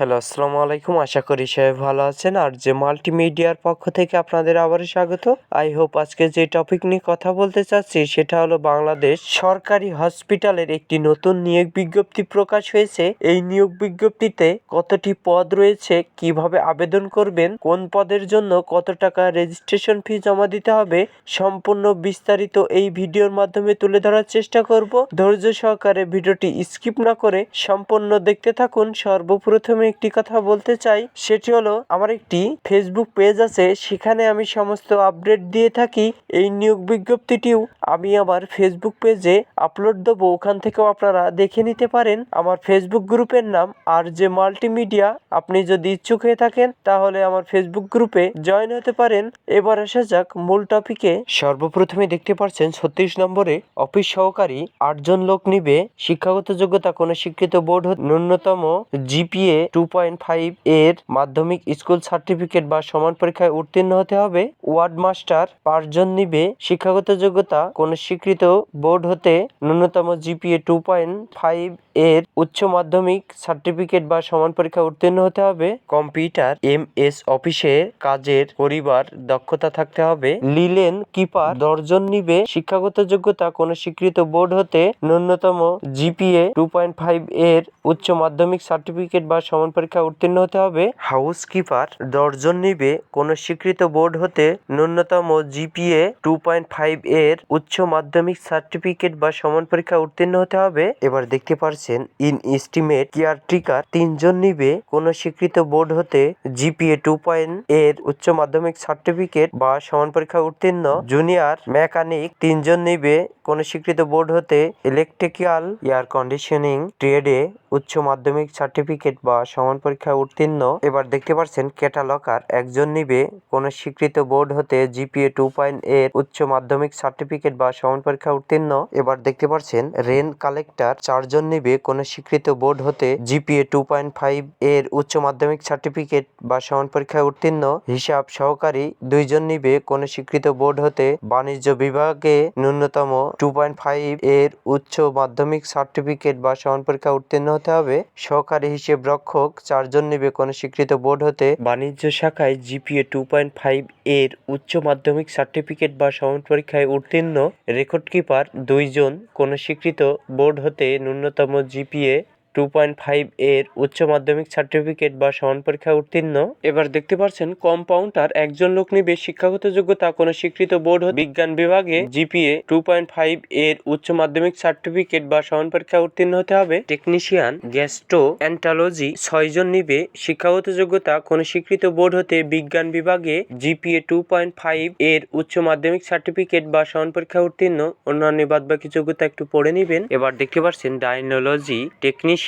Hello, আসসালামু আলাইকুম। আশা করি সবাই ভালো আছেন। আর যে মাল্টিমিডিয়ার পক্ষ থেকে আপনাদের আবারও স্বাগত। আই হোপ আজকে যে টপিক নিয়ে কথা বলতে চাচ্ছি, সেটা হলো বাংলাদেশ সরকারি হসপিটালের একটি নতুন নিয়োগ বিজ্ঞপ্তি প্রকাশ হয়েছে। এই নিয়োগ বিজ্ঞপ্তিতে কতটি পদ রয়েছে, কীভাবে আবেদন করবেন, কোন পদের জন্য কত টাকা রেজিস্ট্রেশন ফি জমা দিতে হবে, সম্পূর্ণ বিস্তারিত এই ভিডিওর মাধ্যমে তুলে ধরার চেষ্টা করব। ধৈর্য সহকারে ভিডিওটি স্কিপ না করে সম্পূর্ণ দেখতে থাকুন। সর্বপ্রথমে একটি কথা বলতে চাই, সেটি হলো, আমার একটি ফেসবুক পেজ আছে, সেখানে আমি সমস্ত আপডেট দিয়ে থাকি। এই নিয়োগ বিজ্ঞপ্তিটিও আমি আমার ফেসবুক পেজে আপলোড দেবো, ওখান থেকেও আপনারা দেখে নিতে পারেন। আমার ফেসবুক গ্রুপের নাম আর যে মাল্টিমিডিয়া। আপনি যদি ইচ্ছুক হয়ে থাকেন, তাহলে আমার ফেসবুক গ্রুপে জয়েন হতে পারেন। এবার আসা যাক, মূল টপিকে সর্বপ্রথমে দেখতে পাচ্ছেন ছত্রিশ নম্বরে অফিস সহকারী আটজন লোক নিবে। শিক্ষাগত যোগ্যতা কোনো শিক্ষিত বোর্ড ন্যূনতম জিপিএ টু পয়েন্ট ফাইভ এর মাধ্যমিক স্কুল সার্টিফিকেট বা সমান পরীক্ষায় উত্তীর্ণ হতে হবে। ওয়ার্ড মাস্টার পাঁচজন নিবে। শিক্ষাগত যোগ্যতা কোনো স্বীকৃত বোর্ড হতে ন্যূনতম জিপিএ টু পয়েন্ট ফাইভ এর উচ্চ মাধ্যমিক সার্টিফিকেট বা সমান পরীক্ষা উত্তীর্ণ হতে হবে। কম্পিউটার এম এস অফিসে কাজের পরিবার দক্ষতা থাকতে হবে। লিলেন কিপার দশজন নিবে। শিক্ষাগত যোগ্যতা কোনো স্বীকৃত বোর্ড হতে ন্যূনতম জিপিএ টু পয়েন্ট ফাইভ এর উচ্চ মাধ্যমিক সার্টিফিকেট বা সমান পরীক্ষা উত্তীর্ণ হতে হবে। হাউস কিপার দশজন নিবে। কোনো স্বীকৃত বোর্ড হতে ন্যূনতম জিপিএ টু পয়েন্ট ফাইভ এর উচ্চ মাধ্যমিক সার্টিফিকেট বা সমান পরীক্ষা উত্তীর্ণ হতে হবে। এবার দেখতে পারছেন, ইন এস্টিমেট কেয়ারটেকার তিনজন নিবে। কোনো স্বীকৃত বোর্ড হতে জিপিএ টু পয়েন্ট এর উচ্চ মাধ্যমিক সার্টিফিকেট বা সমান পরীক্ষা উত্তীর্ণ। জুনিয়র মেকানিক তিনজন নিবে। কোনো স্বীকৃত বোর্ড হতে ইলেকট্রিক্যাল, এয়ার কন্ডিশনিং, ট্রেডে উচ্চ মাধ্যমিক সার্টিফিকেট বা সমান পরীক্ষায় উত্তীর্ণ। এবার দেখতে পাচ্ছেন ক্যাটালকার একজন নিবে কোনো স্বীকৃত বোর্ড হতে জিপিএ টু পয়েন্ট এর উচ্চ মাধ্যমিক সার্টিফিকেট বা সমান পরীক্ষা উত্তীর্ণ। এবার দেখতে পাচ্ছেন রেন কালেক্টর চারজন নিবে কোনো স্বীকৃত বোর্ড হতে জিপিএ টু পয়েন্ট ফাইভ এর উচ্চ মাধ্যমিক সার্টিফিকেট বা সমান পরীক্ষায় উত্তীর্ণ। হিসাব সহকারী দুইজন নিবে কোনো স্বীকৃত বোর্ড হতে বাণিজ্য বিভাগে ন্যূনতম টু পয়েন্ট ফাইভ এর উচ্চ মাধ্যমিক সার্টিফিকেট বা সমান পরীক্ষা উত্তীর্ণ হতে হবে। সহকারী হিসেব রক্ষক চারজন নিবে কোনো স্বীকৃত বোর্ড হতে। বাণিজ্য শাখায় জিপিএ টু পয়েন্ট ফাইভ এর উচ্চ মাধ্যমিক সার্টিফিকেট বা সমান পরীক্ষায় উত্তীর্ণ রেকর্ড কিপার দুইজন। কোনো স্বীকৃত বোর্ড হতে ন্যূনতম জিপিএ টু পয়েন্ট ফাইভ এর উচ্চ মাধ্যমিক সার্টিফিকেট বা সমান পরীক্ষায় উত্তীর্ণ। এবার দেখতে পাচ্ছেন কম্পাউন্ডার একজন লোক নিবে শিক্ষাগত যোগ্যতা, কোনো স্বীকৃত বোর্ড বিজ্ঞান বিভাগে জিপিএ টু পয়েন্ট ফাইভ এর উচ্চ মাধ্যমিক সার্টিফিকেট বা সমান পরীক্ষায় উত্তীর্ণ হতে হবে। টেকনিশিয়ান গ্যাস্ট্রো অ্যান্টালজি ছয়জন নিবে শিক্ষাগত যোগ্যতা, কোনো স্বীকৃত বোর্ড হতে বিজ্ঞান বিভাগে জিপিএ টু পয়েন্ট ফাইভ এর উচ্চ মাধ্যমিক সার্টিফিকেট বা সমান পরীক্ষায় উত্তীর্ণ। অন্যান্য বাদ বাকি যোগ্যতা একটু পড়ে নিবেন। এবার দেখতে পাচ্ছেন ডাইনোলজি টেকনিশিয়ান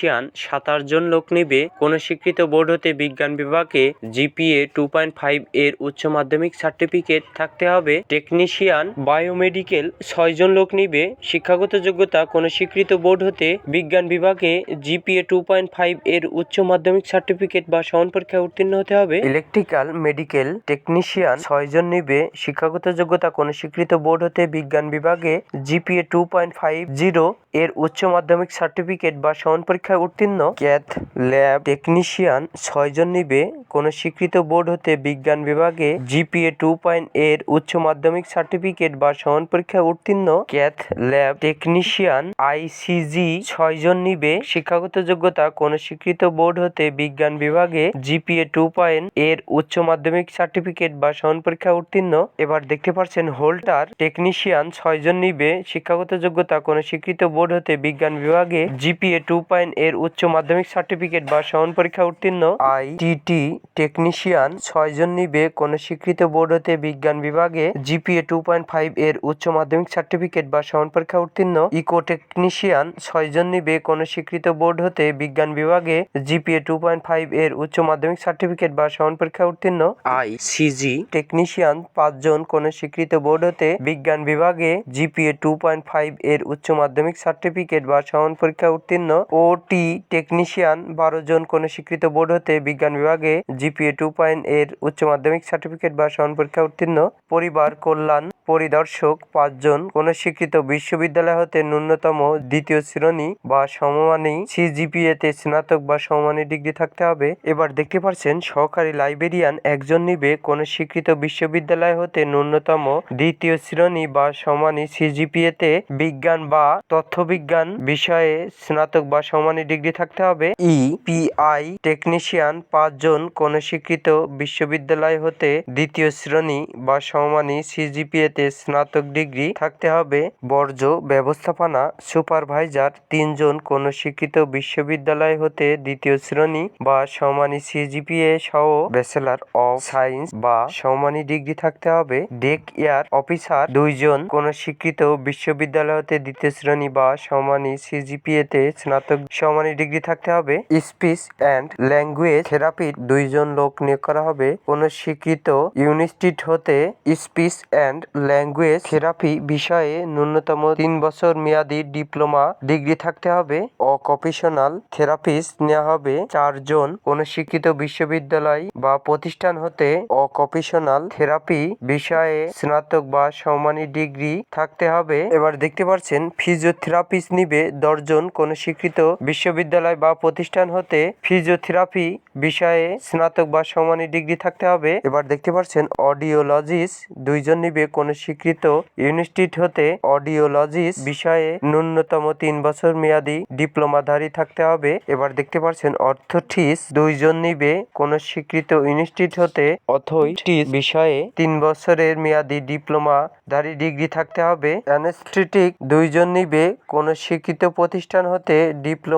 সাতাশ জন লোক নিবে। কোনো স্বীকৃত বোর্ড হতে বিজ্ঞান বিভাগে জিপিএ টু পয়েন্ট ফাইভ এর উচ্চ মাধ্যমিক সার্টিফিকেট থাকতে হবে। টেকনিশিয়ান বায়োমেডিকেল ছয়জন লোক নিবে। শিক্ষাগত যোগ্যতা কোনো স্বীকৃত বোর্ড হতে বিজ্ঞান বিভাগে জিপিএ টু পয়েন্ট ফাইভ এর উচ্চ মাধ্যমিক সার্টিফিকেট বা সমান পরীক্ষায় উত্তীর্ণ হতে হবে। ইলেকট্রিক্যাল মেডিকেল টেকনিশিয়ান ছয়জন নিবে। শিক্ষাগত যোগ্যতা কোনো স্বীকৃত বোর্ড হতে বিজ্ঞান বিভাগে GPA two point five zero এর উচ্চ মাধ্যমিক সার্টিফিকেট বা সমান পরীক্ষায় উত্তীর্ণ। ক্যাথ ল্যাব টেকনিশিয়ান ছয়জন নিবে। কোনো স্বীকৃত বোর্ড হতে বিজ্ঞান বিভাগে জিপিএ টু পয়েন্ট এর উচ্চ মাধ্যমিক সার্টিফিকেট বা সমান পরীক্ষায় উত্তীর্ণ। ক্যাথ ল্যাব টেকনিশিয়ান আইসিজি ছয়জন নিবে। শিক্ষাগত যোগ্যতা, কোনো স্বীকৃত বোর্ড হতে বিজ্ঞান বিভাগে জিপিএ টু পয়েন্ট এর উচ্চ মাধ্যমিক সার্টিফিকেট বা সমান পরীক্ষায় উত্তীর্ণ। এবার দেখতে পাচ্ছেন হোল্টার টেকনিশিয়ান ছয়জন নিবে। শিক্ষাগত যোগ্যতা, কোনো স্বীকৃত বোর্ড হতে বিজ্ঞান বিভাগে জিপিএ টু পয়েন্ট এর উচ্চ মাধ্যমিক সার্টিফিকেট বা সমান পরীক্ষা উত্তীর্ণ আই টিটি টেকনিশিয়ান ছয়জন নিবে। কোনো স্বীকৃত বোর্ড হতে বিজ্ঞান বিভাগে জিপিএ টু পয়েন্ট ফাইভ এর উচ্চ মাধ্যমিক সার্টিফিকেট বা সমান পরীক্ষা উত্তীর্ণ ইকো টেকনিশিয়ান ছয়জন নিবে। কোনো স্বীকৃত বোর্ড হতে বিজ্ঞান বিভাগে জিপিএ টু পয়েন্ট ফাইভ এর উচ্চ মাধ্যমিক সার্টিফিকেট বা সমান পরীক্ষা উত্তীর্ণ আই সিজি টেকনিশিয়ান পাঁচজন। কোনো স্বীকৃত বোর্ড হতে বিজ্ঞান বিভাগে জিপিএ টু পয়েন্ট ফাইভ এর উচ্চ মাধ্যমিক সার্টিফিকেট বা সমান পরীক্ষা উত্তীর্ণ ও টি টেকনিশিয়ান বারো জন কোনো স্বীকৃত বোর্ড হতে বিজ্ঞান বিভাগে জিপিএ টু পয়েন্ট এর উচ্চ মাধ্যমিক সার্টিফিকেট বা সমান পরীক্ষা উত্তীর্ণ। পরিবার কল্যাণ পরিদর্শক পাঁচজন কোন স্বীকৃত বিশ্ববিদ্যালয় হতে ন্যূনতম দ্বিতীয় শ্রেণি বা সমমানী সিজিপিএ তে স্নাতক বা সমমানী ডিগ্রি থাকতে হবে। এবার দেখতে পাচ্ছেন সহকারী লাইব্রেরিয়ান একজন নিবে কোন স্বীকৃত বিশ্ববিদ্যালয় হতে ন্যূনতম দ্বিতীয় শ্রেণি বা সমানী সিজিপিএ তে বিজ্ঞান বা তথ্যবিজ্ঞান বিষয়ে স্নাতক বা সমানী ডিগ্রি থাকতে হবে। ই পিআই টেকনিশিয়ান পাঁচজন কোন স্বীকৃত বিশ্ববিদ্যালয় হতে দ্বিতীয় শ্রেণি বা সমমানী সিজিপিএ তে স্নাতক ডিগ্রি থাকতে হবে। বর্জ্য ব্যবস্থাপনা সুপারভাইজার তিনজন কোন স্বীকৃত বিশ্ববিদ্যালয় হতে দ্বিতীয় শ্রেণি বা সমানী সিজিপিএ সহ ব্যাচেলার অফ সায়েন্স বা সমানী ডিগ্রি থাকতে হবে। ডেক এয়ার অফিসার দুইজন কোন স্বীকৃত বিশ্ববিদ্যালয় হতে দ্বিতীয় শ্রেণি বা সমানী সিজিপিএ তে স্নাতক সমানী ডিগ্রি থাকতে হবে। স্পিচ অ্যান্ড ল্যাঙ্গুয়েজ থেরাপির দুইজন লোক নিয়োগ করা হবে। কোন স্বীকৃত ইউনিস্টিট হতে স্পিচ অ্যান্ড ল্যাঙ্গুয়েজ থেরাপি বিষয়ে ন্যূনতম তিন বছর মেয়াদী ডিপ্লোমা ডিগ্রি থাকতে হবে। অকুপেশনাল থেরাপিস্ট নেওয়া হবে চারজন। কোন শিক্ষিত বিশ্ববিদ্যালয় বা প্রতিষ্ঠান হতে অকুপেশনাল থেরাপি বিষয়ে স্নাতক বা সমানী ডিগ্রি থাকতে হবে। এবার দেখতে পাচ্ছেন, ফিজিওথেরাপিস্ট নিবে দশজন। কোন স্বীকৃত বিশ্ববিদ্যালয় বা প্রতিষ্ঠান হতে ফিজিওথেরাপি বিষয়ে স্নাতক বা সমানী ডিগ্রি থাকতে হবে। এবার দেখতে পাচ্ছেন অডিওলজিস্ট দুইজন নিবে কোন স্বীকৃত ইনস্টিটিউট হতে অডিওলজিস্ট বিষয়ে ন্যূনতম তিন বছর মেয়াদী ডিপ্লোমাধারী থাকতে হবে। এবার দেখতে পাচ্ছেন অর্থটিস দুইজন নিবে কোন স্বীকৃত ইনস্টিটিউট হতে অথইটিস বিষয়ে তিন বছরের মেয়াদী ডিপ্লোমাধারী ডিগ্রি থাকতে হবে। অ্যানেস্থেটিক দুইজন নিবে কোন স্বীকৃত প্রতিষ্ঠান হতে ডিপ্লোমা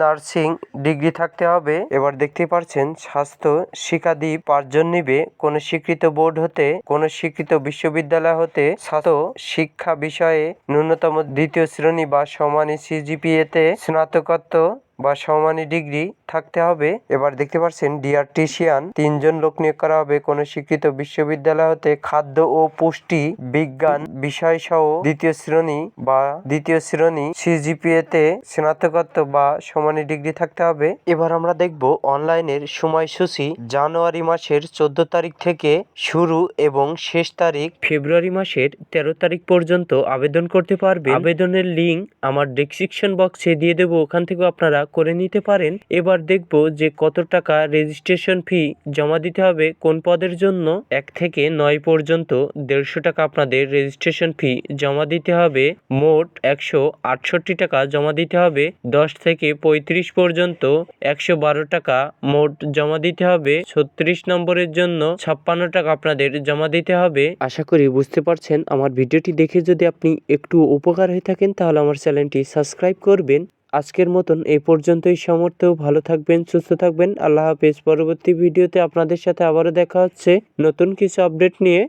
নার্সিং ডিগ্রি থাকতে হবে। এবার দেখতে পাচ্ছেন স্বাস্থ্য শিক্ষাদীপ পাঁচজন নিবে। কোন স্বীকৃত বোর্ড হতে, কোন স্বীকৃত বিশ্ববিদ্যালয় হতে, স্বাস্থ্য শিক্ষা বিষয়ে ন্যূনতম দ্বিতীয় শ্রেণি বা সমানে সিজিপিএ তে স্নাতকোত্তর বা সমানী ডিগ্রি থাকতে হবে। এবার দেখতে পাচ্ছেন ডিআরটিসিয়ান তিনজন লোক নিয়োগ করা হবে। কোন স্বীকৃত বিশ্ববিদ্যালয় হতে খাদ্য ও পুষ্টি, বিজ্ঞান বিষয় সহ দ্বিতীয় শ্রেণি বা দ্বিতীয় শ্রেণি সিজিপিএ তে স্নাতকোত্তর বা সমানী ডিগ্রি থাকতে হবে। এবার আমরা দেখব অনলাইনের সময়সূচি জানুয়ারি মাসের চোদ্দ তারিখ থেকে শুরু এবং শেষ তারিখ। ফেব্রুয়ারি মাসের তেরো তারিখ পর্যন্ত আবেদন করতে পারবে আবেদনের লিঙ্ক আমার ডেসক্রিপশন বক্সে দিয়ে দেবো। ওখান থেকেও আপনারা করে নিতে পারেন। এবার দেখব যে কত টাকা রেজিস্ট্রেশন ফি জমা দিতে হবে কোন পদের জন্য। এক থেকে নয় পর্যন্ত দেড়শো টাকা আপনাদের রেজিস্ট্রেশন ফি জমা দিতে হবে। মোট একশো আটষট্টি টাকা জমা দিতে হবে। দশ থেকে পঁয়ত্রিশ পর্যন্ত একশো বারো টাকা মোট জমা দিতে হবে। ছত্রিশ নম্বরের জন্য ছাপ্পান্ন টাকা আপনাদের জমা দিতে হবে। আশা করি বুঝতে পারছেন। আমার ভিডিওটি দেখে যদি আপনি একটু উপকার হয়ে থাকেন, তাহলে আমার চ্যানেলটি সাবস্ক্রাইব করবেন। আজকের মতন এই পর্যন্তই। সমর্থ ভালো থাকবেন, সুস্থ থাকবেন। আল্লাহ হাফেজ। পরবর্তী ভিডিওতে আপনাদের সাথে আবারও দেখা হচ্ছে। নতুন কিছু আপডেট নিয়ে